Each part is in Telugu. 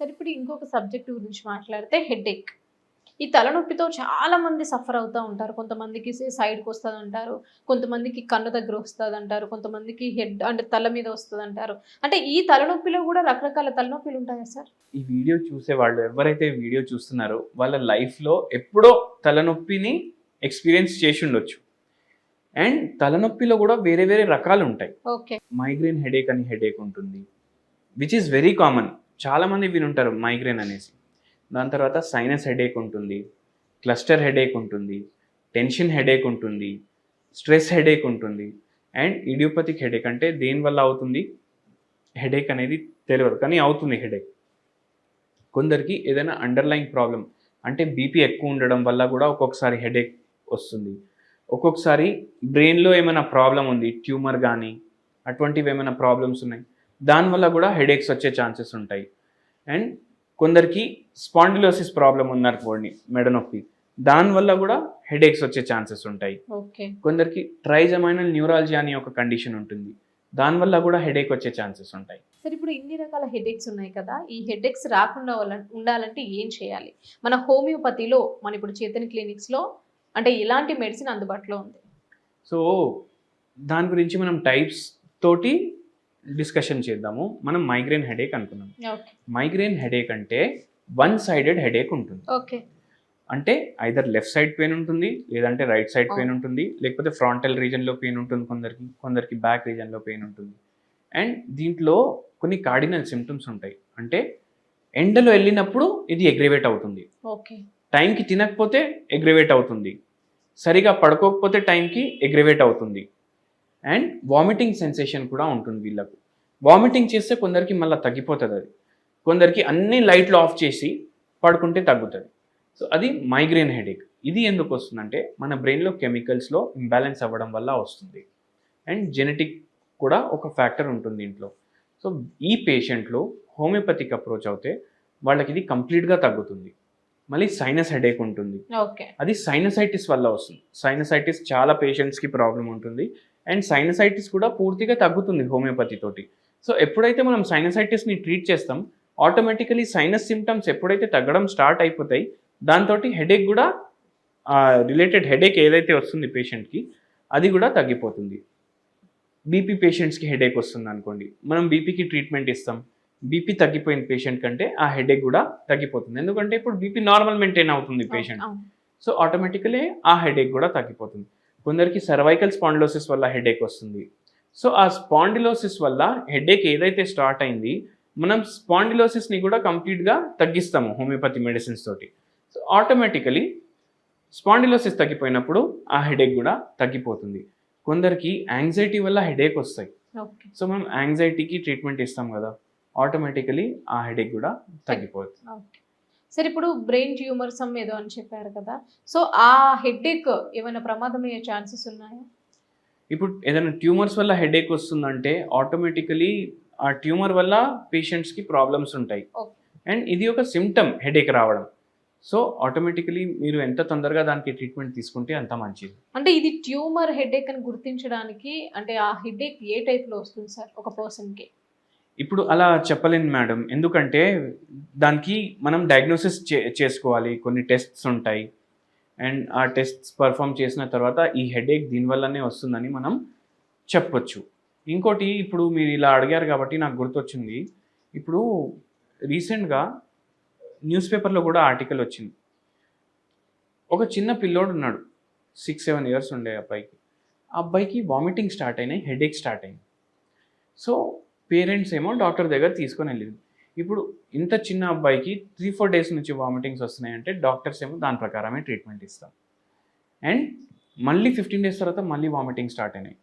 సరే ఇప్పుడు ఇంకొక సబ్జెక్ట్ గురించి మాట్లాడితే హెడేక్. ఈ తలనొప్పితో చాలా మంది సఫర్ అవుతూ ఉంటారు. కొంతమందికి సైడ్కి వస్తుంది అంటారు కొంతమందికి కన్ను దగ్గర వస్తుంది అంటారు కొంతమందికి హెడ్ అంటే తల మీద వస్తుంది అంటారు అంటే ఈ తలనొప్పిలో కూడా రకరకాల తలనొప్పిలు ఉంటాయా సార్? ఈ వీడియో చూసే వాళ్ళు ఎవరైతే వీడియో చూస్తున్నారో వాళ్ళ లైఫ్లో ఎప్పుడో తలనొప్పిని ఎక్స్పీరియన్స్ చేసి ఉండొచ్చు. అండ్ తలనొప్పిలో కూడా వేరే వేరే రకాలు ఉంటాయి. ఓకే. మైగ్రేన్ హెడేక్ అని హెడేక్ ఉంటుంది. Which is very common. చాలామంది వినుంటారు మైగ్రేన్ అనేసి. దాని తర్వాత సైనస్ హెడేక్ ఉంటుంది క్లస్టర్ హెడేక్ ఉంటుంది టెన్షన్ హెడేక్ ఉంటుంది స్ట్రెస్ హెడేక్ ఉంటుంది అండ్ ఇడియోపతిక్ హెడేక్ అంటే దేనివల్ల అవుతుంది? హెడేక్ అనేది తెలియదు కానీ అవుతుంది హెడేక్ కొందరికి ఏదైనా అండర్లైన్ ప్రాబ్లం అంటే బీపీ ఎక్కువ ఉండడం వల్ల కూడా ఒక్కొక్కసారి హెడేక్ వస్తుంది. ఒక్కొక్కసారి బ్రెయిన్లో ఏమైనా ప్రాబ్లం ఉంది ట్యూమర్ కానీ అటువంటివి ఏమైనా ప్రాబ్లమ్స్ ఉన్నాయి దానివల్ల కూడా హెడేక్స్ వచ్చే ఛాన్సెస్ ఉంటాయి. అండ్ కొందరికి స్పాండిలోసిస్ ప్రాబ్లం ఉందనుకోండి మెడ నొప్పి. దానివల్ల కూడా హెడేక్స్ వచ్చే ఛాన్సెస్ ఉంటాయి. ఓకే. కొందరికి ట్రైజమైనల్ న్యూరాలజీ అనే ఒక కండిషన్ ఉంటుంది. దానివల్ల కూడా హెడేక్ వచ్చే ఛాన్సెస్ ఉంటాయి. సరే ఇప్పుడు ఇన్ని రకాల హెడేక్స్ ఉన్నాయి కదా ఈ హెడేక్స్ రాకుండా ఉండాలంటే ఏం చేయాలి? మన హోమియోపతిలో మన ఇప్పుడు చేతన్ క్లినిక్స్లో అంటే ఎలాంటి మెడిసిన్ అందుబాటులో ఉంది. సో దాని గురించి మనం టైప్స్ తోటి డిస్కషన్ చేద్దాము. మనం మైగ్రేన్ హెడేక్ అనుకున్నాం. మైగ్రేన్ హెడేక్ అంటే వన్ సైడెడ్ హెడేక్ ఉంటుంది. ఓకే. అంటే ఐదర్ లెఫ్ట్ సైడ్ పెయిన్ ఉంటుంది లేదంటే రైట్ సైడ్ పెయిన్ ఉంటుంది లేకపోతే ఫ్రాంటల్ రీజన్లో పెయిన్ ఉంటుంది కొందరికి కొందరికి బ్యాక్ రీజన్లో పెయిన్ ఉంటుంది. అండ్ దీంట్లో కొన్ని కార్డినల్ సిమ్టమ్స్ ఉంటాయి. అంటే ఎండలో వెళ్ళినప్పుడు ఇది ఎగ్రివేట్ అవుతుంది. ఓకే. టైంకి తినకపోతే ఎగ్రివేట్ అవుతుంది. సరిగా పడుకోకపోతే టైంకి ఎగ్రివేట్ అవుతుంది. అండ్ వామిటింగ్ సెన్సేషన్ కూడా ఉంటుంది వీళ్ళకు. వామిటింగ్ చేస్తే కొందరికి మళ్ళీ తగ్గిపోతుంది అది. కొందరికి అన్ని లైట్లు ఆఫ్ చేసి పడుకుంటే తగ్గుతుంది. సో అది మైగ్రేన్ హెడేక్ ఇది ఎందుకు వస్తుందంటే మన బ్రెయిన్లో కెమికల్స్లో ఇంబ్యాలెన్స్ అవ్వడం వల్ల వస్తుంది. అండ్ జెనెటిక్ కూడా ఒక ఫ్యాక్టర్ ఉంటుంది దీంట్లో సో ఈ పేషెంట్లు హోమియోపతిక్ అప్రోచ్ అవుతే వాళ్ళకి ఇది కంప్లీట్గా తగ్గుతుంది. మళ్ళీ సైనస్ హెడేక్ ఉంటుంది. ఓకే అది సైనసైటిస్ వల్ల వస్తుంది. సైనసైటిస్ చాలా పేషెంట్స్కి ప్రాబ్లం ఉంటుంది. అండ్ సైనసైటిస్ కూడా పూర్తిగా తగ్గుతుంది హోమియోపతి తోటి. సో ఎప్పుడైతే మనం సైనసైటిస్ని ట్రీట్ చేస్తాం ఆటోమేటికలీ సైనస్ సిమ్టమ్స్ ఎప్పుడైతే తగ్గడం స్టార్ట్ అయిపోతాయి దాంతో హెడేక్ కూడా రిలేటెడ్ హెడేక్ ఏదైతే వస్తుంది పేషెంట్కి అది కూడా తగ్గిపోతుంది. బీపీ పేషెంట్స్కి హెడేక్ వస్తుంది అనుకోండి. మనం బీపీకి ట్రీట్మెంట్ ఇస్తాం. బీపీ తగ్గిపోయిన పేషెంట్ కంటే ఆ హెడేక్ కూడా తగ్గిపోతుంది. ఎందుకంటే ఇప్పుడు బీపీ నార్మల్ మెయింటైన్ అవుతుంది పేషెంట్. సో ఆటోమేటికలీ ఆ హెడేక్ కూడా తగ్గిపోతుంది. కొందరికి సర్వైకల్ స్పాండిలోసిస్ వల్ల హెడేక్ వస్తుంది. సో ఆ స్పాండిలోసిస్ వల్ల హెడేక్ ఏదైతే స్టార్ట్ అయింది మనం స్పాండిలోసిస్ని కూడా కంప్లీట్గా తగ్గిస్తాము హోమియోపతి మెడిసిన్స్ తోటి. సో ఆటోమేటికలీ స్పాండిలోసిస్ తగ్గిపోయినప్పుడు ఆ హెడేక్ కూడా తగ్గిపోతుంది. కొందరికి యాంగ్జైటీ వల్ల హెడేక్ వస్తాయి. సో మనం యాంగ్జైటీకి ట్రీట్మెంట్ ఇస్తాం కదా ఆటోమేటికలీ ఆ హెడేక్ కూడా తగ్గిపోతుంది. సరే ఇప్పుడు బ్రెయిన్ ట్యూమర్స్ ఏదో అని చెప్పారు కదా. సో ఆ హెడేక్ ఏమైనా ప్రమాదం అయ్యే ఛాన్సెస్ ఉన్నాయా? ఇప్పుడు ఏదైనా ట్యూమర్స్ వల్ల హెడేక్ వస్తుందంటే ఆటోమేటికలీ ఆ ట్యూమర్ వల్ల పేషెంట్స్కి ప్రాబ్లమ్స్ ఉంటాయి. అండ్ ఇది ఒక సిమ్టమ్ హెడేక్ రావడం. సో ఆటోమేటికలీ మీరు ఎంత తొందరగా దానికి ట్రీట్మెంట్ తీసుకుంటే అంత మంచిది. అంటే ఇది ట్యూమర్ హెడేక్ అని గుర్తించడానికి అంటే ఆ హెడేక్ ఏ టైప్లో వస్తుంది సార్ ఒక పర్సన్కి ఇప్పుడు అలా చెప్పలేను మేడం. ఎందుకంటే దానికి మనం డయాగ్నోసిస్ చే చేసుకోవాలి. కొన్ని టెస్ట్స్ ఉంటాయి. అండ్ ఆ టెస్ట్స్ పర్ఫామ్ చేసిన తర్వాత ఈ హెడేక్ దీనివల్లనే వస్తుందని మనం చెప్పొచ్చు. ఇంకోటి ఇప్పుడు మీరు ఇలా అడిగారు కాబట్టి నాకు గుర్తొచ్చింది. ఇప్పుడు రీసెంట్గా న్యూస్ పేపర్లో కూడా ఆర్టికల్ వచ్చింది. ఒక చిన్న పిల్లోడు ఉన్నాడు. సిక్స్ సెవెన్ ఇయర్స్ ఉండే అబ్బాయికి. ఆ అబ్బాయికి వామిటింగ్ స్టార్ట్ అయినాయి హెడేక్ స్టార్ట్ అయింది. సో పేరెంట్స్ ఏమో డాక్టర్ దగ్గర తీసుకొని వెళ్ళింది. ఇప్పుడు ఇంత చిన్న అబ్బాయికి త్రీ ఫోర్ డేస్ నుంచి వామిటింగ్స్ వస్తున్నాయంటే డాక్టర్స్ ఏమో దాని ప్రకారమే ట్రీట్మెంట్ ఇస్తాం అండ్ మళ్ళీ ఫిఫ్టీన్ డేస్ తర్వాత మళ్ళీ వామిటింగ్ స్టార్ట్ అయినాయి.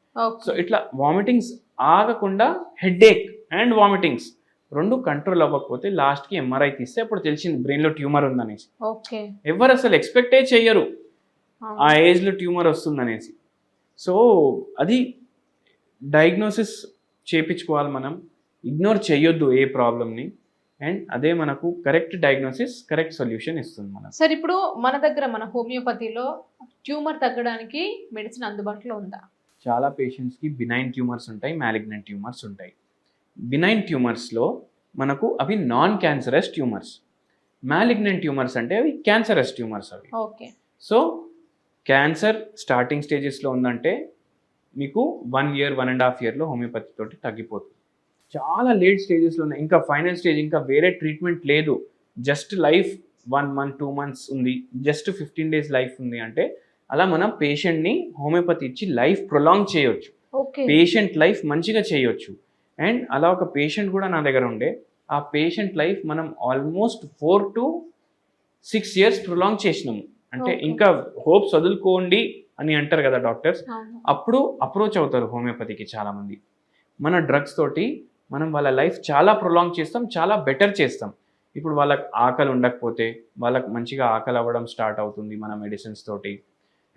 సో ఇట్లా వామిటింగ్స్ ఆగకుండా హెడేక్ అండ్ వామిటింగ్స్ రెండు కంట్రోల్ అవ్వకపోతే లాస్ట్కి ఎంఆర్ఐ తీస్తే అప్పుడు తెలిసింది బ్రెయిన్లో ట్యూమర్ ఉందనేసి. ఓకే ఎవరు అసలు ఎక్స్పెక్టే చెయ్యరు. ఆ ఏజ్లో ట్యూమర్ వస్తుందనేసి. సో అది డయాగ్నోసిస్ చేపించుకోవాలి మనం. ఇగ్నోర్ చేయొద్దు ఏ ప్రాబ్లమ్ని అండ్ అదే మనకు కరెక్ట్ డయాగ్నోసిస్ కరెక్ట్ సొల్యూషన్ ఇస్తుంది మనకు. సార్ ఇప్పుడు మన దగ్గర మన హోమియోపతిలో ట్యూమర్ తగ్గడానికి మెడిసిన్ అందుబాటులో ఉందా? చాలా పేషెంట్స్కి బినైన్ ట్యూమర్స్ ఉంటాయి మ్యాలిగ్నెంట్ ట్యూమర్స్ ఉంటాయి. బినైన్ ట్యూమర్స్లో మనకు అవి non cancerous tumours malignant tumours అంటే అవి క్యాన్సరస్ ట్యూమర్స్ అవి. ఓకే సో క్యాన్సర్ స్టార్టింగ్ స్టేజెస్లో ఉందంటే మీకు one year one and half ఇయర్లో హోమియోపతి తోటి తగ్గిపోతుంది. చాలా లేట్ స్టేజెస్లో ఉన్నాయి. ఇంకా ఫైనల్ స్టేజ్ ఇంకా వేరే ట్రీట్మెంట్ లేదు. Just life one month two months ఉంది. జస్ట్ ఫిఫ్టీన్ డేస్ లైఫ్ ఉంది అంటే అలా మనం పేషెంట్ని హోమియోపతి ఇచ్చి లైఫ్ ప్రొలాంగ్ చేయొచ్చు. ఓకే పేషెంట్ లైఫ్ మంచిగా చేయొచ్చు. అండ్ అలా ఒక పేషెంట్ కూడా నా దగ్గర ఉండే. ఆ పేషెంట్ లైఫ్ మనం almost four to six years prolong చేసినాము. అంటే. ఇంకా హోప్స్ వదులుకోండి. అని అంటారు కదా డాక్టర్స్. అప్పుడు అప్రోచ్ అవుతారు హోమియోపతికి చాలామంది. మన డ్రగ్స్ తోటి మనం వాళ్ళ లైఫ్ చాలా ప్రొలాంగ్ చేస్తాం చాలా బెటర్ చేస్తాం. ఇప్పుడు వాళ్ళకి ఆకలి ఉండకపోతే వాళ్ళకి మంచిగా ఆకలి అవ్వడం స్టార్ట్ అవుతుంది మన మెడిసిన్స్ తోటి.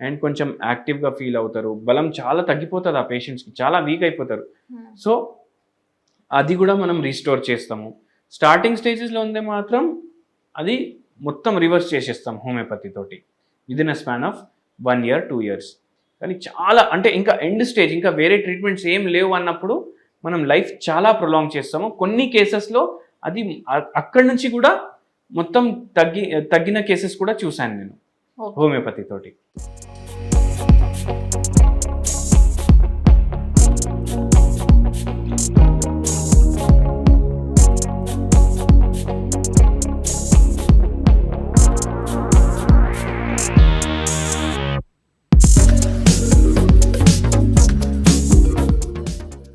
అండ్ కొంచెం యాక్టివ్గా ఫీల్ అవుతారు. బలం చాలా తగ్గిపోతుంది ఆ పేషెంట్స్కి చాలా వీక్ అయిపోతారు. Hmm. సో అది కూడా మనం రీస్టోర్ చేస్తాము. స్టార్టింగ్ స్టేజెస్లో ఉందే మాత్రం అది మొత్తం రివర్స్ చేసేస్తాం హోమియోపతి తోటి. Within a span of one year two years. కానీ చాలా అంటే ఇంకా ఎండ్ స్టేజ్ ఇంకా వేరే ట్రీట్మెంట్స్ ఏం లేవు అన్నప్పుడు మనం లైఫ్ చాలా ప్రొలాంగ్ చేస్తాము. కొన్ని కేసెస్లో అది అక్కడి నుంచి కూడా మొత్తం తగ్గి తగ్గిన కేసెస్ కూడా చూశాను నేను. హోమియోపతి తోటి.